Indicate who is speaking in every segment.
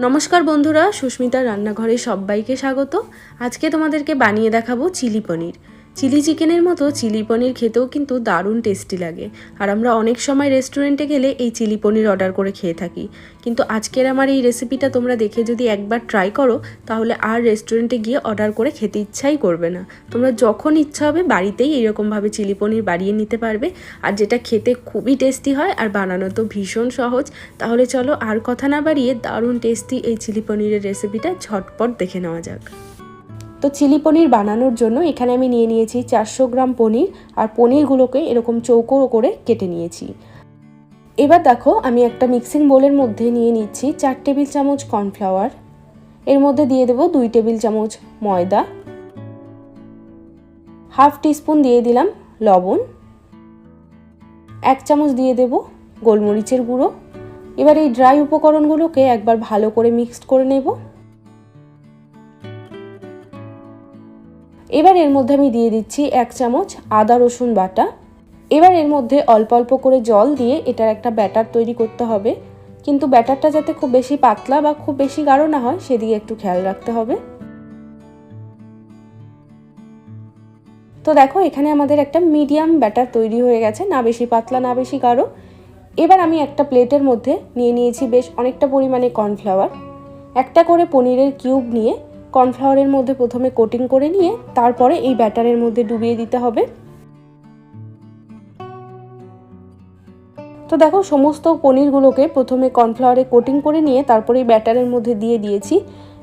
Speaker 1: নমস্কার বন্ধুরা সুস্মিতা রান্নাঘরে সবাইকে স্বাগত। আজকে তোমাদেরকে বানিয়ে দেখাবো চিলি পনির। চিলি চিকেনের মতো চিলি পনির খেতেও কিন্তু দারুণ টেস্টি লাগে। আর আমরা অনেক সময় রেস্টুরেন্টে গেলে এই চিলি পনির অর্ডার করে খেয়ে থাকি। কিন্তু আজকের আমার এই রেসিপিটা তোমরা দেখে যদি একবার ট্রাই করো, তাহলে আর রেস্টুরেন্টে গিয়ে অর্ডার করে খেতে ইচ্ছাই করবে না। তোমরা যখন ইচ্ছা হবে বাড়িতেই এরকমভাবে চিলি পনির বাড়িয়ে নিতে পারবে। আর যেটা খেতে খুবই টেস্টি হয় আর বানানো তো ভীষণ সহজ, তাহলে চলো আর কথা না বাড়িয়ে দারুণ টেস্টি এই চিলি পনিরের রেসিপিটা ঝটপট দেখে নেওয়া যাক। তো চিলি পনির বানানোর জন্য এখানে আমি নিয়ে নিয়েছি চারশো গ্রাম পনির আর পনিরগুলোকে এরকম চৌকো করে কেটে নিয়েছি। এবার দেখো, আমি একটা মিক্সিং বোলের মধ্যে নিয়ে নিচ্ছি চার টেবিল চামচ কর্নফ্লাওয়ার। এর মধ্যে দিয়ে দেবো দুই টেবিল চামচ ময়দা। হাফ টিস্পুন দিয়ে দিলাম লবণ। এক চামচ দিয়ে দেব গোলমরিচের গুঁড়ো। এবার এই ড্রাই উপকরণগুলোকে একবার ভালো করে মিক্সড করে নেব। এবার এর মধ্যে আমি দিয়ে দিচ্ছি এক চামচ আদা রসুন বাটা। এবার এর মধ্যে অল্প অল্প করে জল দিয়ে এটার একটা ব্যাটার তৈরি করতে হবে। কিন্তু ব্যাটারটা যাতে খুব বেশি পাতলা বা খুব বেশি গাঢ় না হয়, সেদিকে একটু খেয়াল রাখতে হবে। তো দেখো, এখানে আমাদের একটা মিডিয়াম ব্যাটার তৈরি হয়ে গেছে, না বেশি পাতলা, না বেশি গাঢ়। এবার আমি একটা প্লেটের মধ্যে নিয়ে নিয়েছি বেশ অনেকটা পরিমাণে কর্নফ্লাওয়ার। একটা করে পনিরের কিউব নিয়ে কর্নফ্লাওয়ারের মধ্যে প্রথমে কোটিং করে নিয়ে তারপরে এই ব্যাটারের মধ্যে ডুবিয়ে দিতে হবে। তো দেখো, সমস্ত পনিরগুলোকে প্রথমে কর্নফ্লাওয়ারে কোটিং করে নিয়ে তারপরে এই ব্যাটারের মধ্যে দিয়ে দিয়েছি।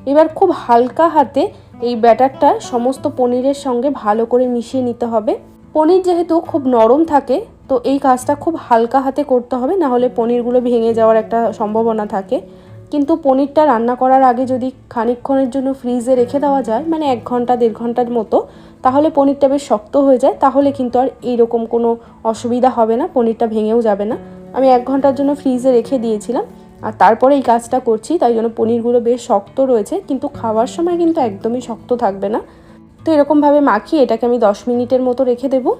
Speaker 1: এবার খুব হালকা হাতে এই ব্যাটারটা সমস্ত পনিরের সঙ্গে ভালো করে মিশিয়ে নিতে হবে। পনির যেহেতু খুব নরম থাকে, তো এই কাজটা খুব হালকা হাতে করতে হবে না হলে পনিরগুলো ভেঙে যাওয়ার একটা সম্ভাবনা থাকে। কিন্তু পনিরটা রান্না করার আগে যদি খানিকক্ষণের জন্য ফ্রিজে রেখে দেওয়া যায় মানে এক ঘণ্টা, দেড় ঘণ্টার মতো, তাহলে পনিরটা বেশ শক্ত হয়ে যায়। তাহলে কিন্তু আর এইরকম কোনো অসুবিধা হবে না, পনিরটা ভেঙেও যাবে না। আমি এক ঘণ্টার জন্য ফ্রিজে রেখে দিয়েছিলাম। আর তারপরে এই কাজটা করছি, তাই জন্য পনিরগুলো বেশ শক্ত রয়েছে, কিন্তু খাওয়ার সময় কিন্তু একদমই শক্ত থাকবে না। তো এরকমভাবে মাখিয়ে এটাকে আমি দশ মিনিটের মতো রেখে দেবো।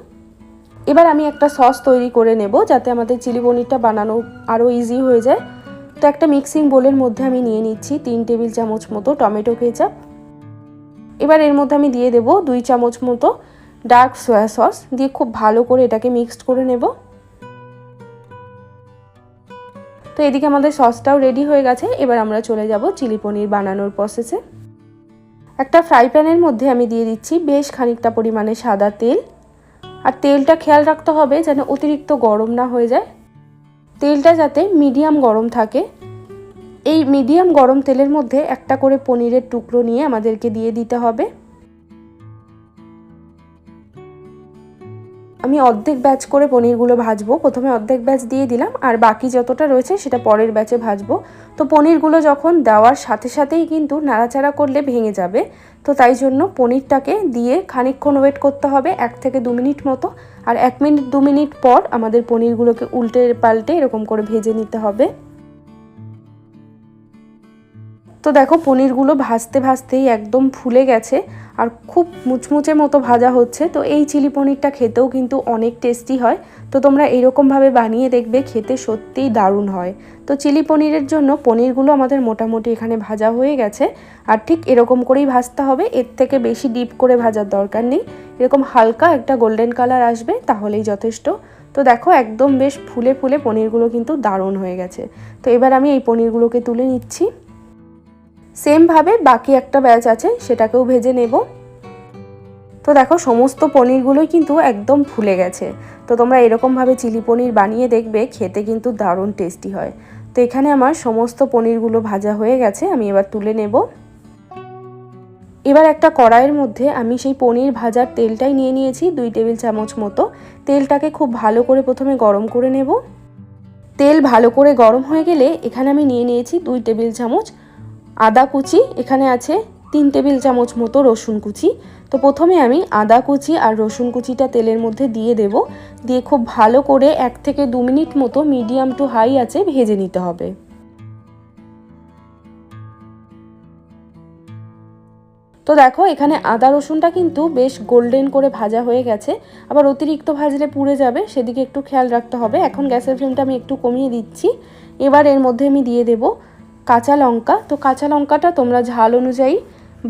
Speaker 1: এবার আমি একটা সস তৈরি করে নেব, যাতে আমাদের চিলি পনিরটা বানানো আরও ইজি হয়ে যায়। তো একটা মিক্সিং বোলের মধ্যে আমি নিয়ে নিচ্ছি তিন টেবিল চামচ মতো টমেটো কেচাপ। এবার এর মধ্যে আমি দিয়ে দেব দুই চামচ মতো ডার্ক সয়া সস দিয়ে খুব ভালো করে এটাকে মিক্সড করে নেব। তো এদিকে আমাদের সসটাও রেডি হয়ে গেছে, এবার আমরা চলে যাব চিলি পনির বানানোর প্রসেসে একটা ফ্রাই প্যানের মধ্যে আমি দিয়ে দিচ্ছি বেশ খানিকটা পরিমাণে সাদা তেল। আর তেলটা খেয়াল রাখতে হবে যেন অতিরিক্ত গরম না হয়ে যায়। তেলটা যাতে মিডিয়াম গরম থাকে, এই মিডিয়াম গরম তেলের মধ্যে একটা করে পনিরের টুকরো নিয়ে আমাদেরকে দিয়ে দিতে হবে। আমি অর্ধেক ব্যাচ করে পনিরগুলো ভাজবো। প্রথমে অর্ধেক ব্যাচ দিয়ে দিলাম, আর বাকি যতটা রয়েছে সেটা পরের ব্যাচে ভাজবো। তো পনিরগুলো যখন দেওয়ার সাথে সাথেই কিন্তু নাড়াচাড়া করলে ভেঙে যাবে। তো তাই জন্য পনিরটাকে দিয়ে খানিকক্ষণ ওয়েট করতে হবে, এক থেকে দু মিনিট মতো। আর এক মিনিট, দু মিনিট পর আমাদের পনিরগুলোকে উল্টে পাল্টে এরকম করে ভেজে নিতে হবে। তো দেখো পনিরগুলো ভাজতে ভাজতেই একদম ফুলে গেছে আর খুব মুচমুচে মতো ভাজা হচ্ছে। তো এই চিলি পনিরটা খেতেও কিন্তু অনেক টেস্টি হয়। তো তোমরা এরকমভাবে বানিয়ে দেখবে, খেতে সত্যিই দারুণ হয়। তো চিলি পনিরের জন্য পনিরগুলো আমাদের মোটামুটি এখানে ভাজা হয়ে গেছে আর ঠিক এরকম করেই ভাজতে হবে। এর থেকে বেশি ডিপ করে ভাজার দরকার নেই। এরকম হালকা একটা গোল্ডেন কালার আসবে, তাহলেই যথেষ্ট। তো দেখো একদম বেশ ফুলে ফুলে পনিরগুলো কিন্তু দারুণ হয়ে গেছে। তো এবার আমি এই পনিরগুলোকে তুলে নিচ্ছি। সেমভাবে বাকি একটা ব্যাচ আছে, সেটাকেও ভেজে নেব। তো দেখো, সমস্ত পনিরগুলোই কিন্তু একদম ফুলে গেছে। তো তোমরা এরকমভাবে চিলি পনির বানিয়ে দেখবে, খেতে কিন্তু দারুণ টেস্টি হয়। তো এখানে আমার সমস্ত পনিরগুলো ভাজা হয়ে গেছে, আমি এবার তুলে নেব। এবার একটা কড়াইয়ের মধ্যে আমি সেই পনির ভাজার তেলটাই নিয়ে নিয়েছি, দুই টেবিল চামচ মতো। তেলটাকে খুব ভালো করে প্রথমে গরম করে নেব। তেল ভালো করে গরম হয়ে গেলে এখানে আমি নিয়ে নিয়েছি দুই টেবিল চামচ আদা কুচি, এখানে আছে তিন টেবিল চামচ মতো রসুন কুচি। তো প্রথমে আমি আদা কুচি আর রসুন কুচিটা তেলের মধ্যে দিয়ে দেব। দিয়ে খুব ভালো করে এক থেকে দু মিনিট মতো মিডিয়াম টু হাই আছে ভেজে নিতে হবে। তো দেখো, এখানে আদা রসুনটা কিন্তু বেশ গোল্ডেন করে ভাজা হয়ে গেছে। আবার অতিরিক্ত ভাজলে পুড়ে যাবে, সেদিকে একটু খেয়াল রাখতে হবে। এখন গ্যাসের ফ্লেমটা আমি একটু কমিয়ে দিচ্ছি। এবার এর মধ্যে আমি দিয়ে দেব কাঁচা লঙ্কা। তো কাঁচা লঙ্কাটা তোমরা ঝাল অনুযায়ী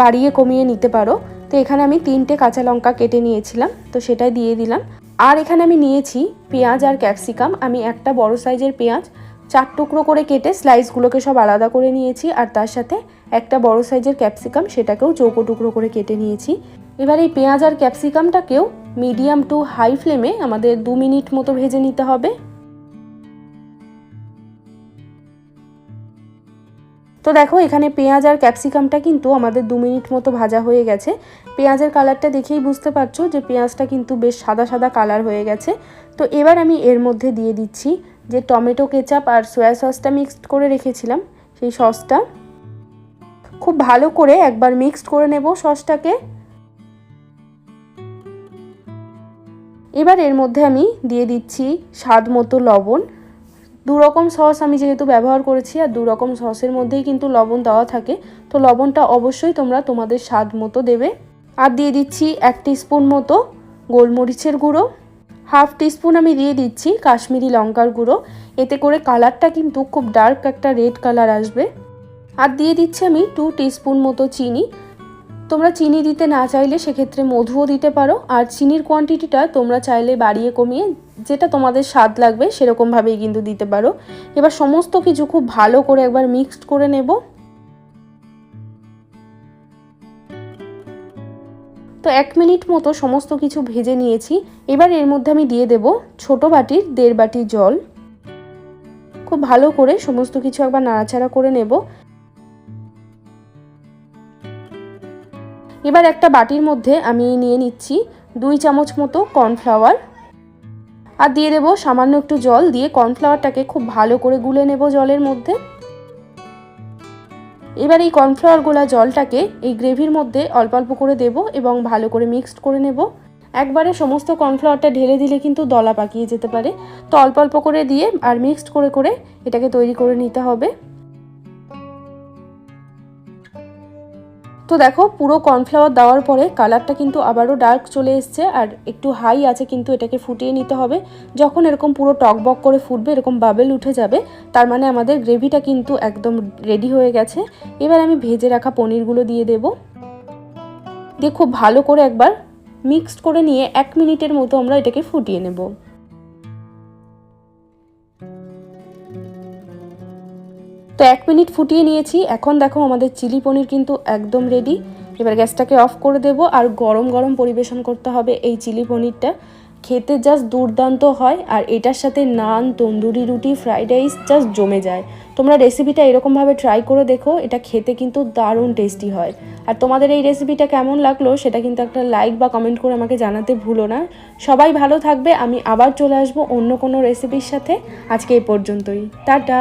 Speaker 1: বাড়িয়ে কমিয়ে নিতে পারো। তো এখানে আমি তিনটে কাঁচা লঙ্কা কেটে নিয়েছিলাম, তো সেটাই দিয়ে দিলাম। আর এখানে আমি নিয়েছি পেঁয়াজ আর ক্যাপসিকাম। আমি একটা বড় সাইজের পেঁয়াজ চার টুকরো করে কেটে স্লাইসগুলোকে সব আলাদা করে নিয়েছি, আর তার সাথে একটা বড় সাইজের ক্যাপসিকাম, সেটাকেও চৌকো টুকরো করে কেটে নিয়েছি। এবার এই পেঁয়াজ আর ক্যাপসিকামটাকেও মিডিয়াম টু হাই ফ্লেমে আমাদের দু মিনিট মতো ভেজে নিতে হবে। তো দেখো, এখানে পেঁয়াজ আর ক্যাপসিকামটা কিন্তু আমাদের দু মিনিট মতো ভাজা হয়ে গেছে। পেঁয়াজের কালারটা দেখেই বুঝতে পারছ যে পেঁয়াজটা কিন্তু বেশ সাদা সাদা কালার হয়ে গেছে। তো এবার আমি এর মধ্যে দিয়ে দিচ্ছি যে টমেটো কেচাপ আর সয়া সসটা মিক্সড করে রেখেছিলাম, সেই সসটা। খুব ভালো করে একবার মিক্সড করে নেব সসটাকে। এবার এর মধ্যে আমি দিয়ে দিচ্ছি স্বাদ মতো লবণ। দু রকম সস আমি যেহেতু ব্যবহার করেছি আর দু রকম সসের মধ্যেই কিন্তু লবণ দেওয়া থাকে, তো লবণটা অবশ্যই তোমরা তোমাদের স্বাদ মতো দেবে। আর দিয়ে দিচ্ছি এক স্পুন মতো গোলমরিচের গুঁড়ো, হাফ টিস্পুন আমি দিয়ে দিচ্ছি কাশ্মীরি লঙ্কার গুঁড়ো। এতে করে কালারটা কিন্তু খুব ডার্ক একটা রেড কালার আসবে। আর দিয়ে দিচ্ছি আমি টু টিস্পুন মতো চিনি তোমরা চিনি দিতে না চাইলে সেক্ষেত্রে মধুও দিতে পারো, আর চিনির কোয়ান্টিটিটা তোমরা চাইলে বাড়িয়ে কমিয়ে যেটা তোমাদের স্বাদ লাগবে সেরকমভাবেই কিন্তু দিতে পারো। এবার সমস্ত কিছু খুব ভালো করে একবার মিক্সড করে নেব। তো এক মিনিট মতো সমস্ত কিছু ভেজে নিয়েছি। এবার এর মধ্যে আমি দিয়ে দেব ছোট বাটির দেড় বাটি জল। খুব ভালো করে সমস্ত কিছু একবার নাড়াচাড়া করে নেব। এবার একটা বাটির মধ্যে আমি নিয়ে নিচ্ছি দুই চামচ মতো কর্নফ্লাওয়ার। আর দিয়ে দেবো সামান্য একটু জল দিয়ে কর্নফ্লাওয়ারটাকে খুব ভালো করে গুলে নেব জলের মধ্যে। এবার এই কর্নফ্লাওয়ার গোলা জলটাকে এই গ্রেভির মধ্যে অল্প অল্প করে দেব এবং ভালো করে মিক্সড করে নেব। একবারে সমস্ত কর্নফ্লাওয়ারটা ঢেলে দিলে কিন্তু দলা পাকিয়ে যেতে পারে। তো অল্প অল্প করে দিয়ে আর মিক্সড করে করে এটাকে তৈরি করে নিতে হবে। তো দেখো, পুরো কর্নফ্লাওয়ার দেওয়ার পরে কালারটা কিন্তু আবারও ডার্ক চলে এসছে আর একটু হাই আছে কিন্তু এটাকে ফুটিয়ে নিতে হবে। যখন এরকম পুরো টকবক করে ফুটবে, এরকম বাবেল উঠে যাবে, তার মানে আমাদের গ্রেভিটা কিন্তু একদম রেডি হয়ে গেছে। এবার আমি ভেজে রাখা পনিরগুলো দিয়ে দেব। দিয়ে খুব ভালো করে একবার মিক্সড করে নিয়ে এক মিনিটের মতো আমরা এটাকে ফুটিয়ে নেব। তো এক মিনিট ফুটিয়ে নিয়েছি। এখন দেখো আমাদের চিলি পনির কিন্তু একদম রেডি এবার গ্যাসটাকে অফ করে দেব আর গরম গরম পরিবেশন করতে হবে এই চিলি পনিরটা। খেতে জাস্ট দুর্দান্ত হয় আর এটার সাথে নান, তন্দুরি রুটি ফ্রাইড রাইস জাস্ট জমে যায়। তোমরা রেসিপিটা এরকমভাবে ট্রাই করে দেখো, এটা খেতে কিন্তু দারুণ টেস্টি হয়। আর তোমাদের এই রেসিপিটা কেমন লাগল সেটা কিন্তু একটা লাইক বা কমেন্ট করে আমাকে জানাতে ভুলো না। সবাই ভালো থাকবে, আমি আবার চলে আসব অন্য কোনো রেসিপির সাথে। আজকে এই পর্যন্তই। টাটা!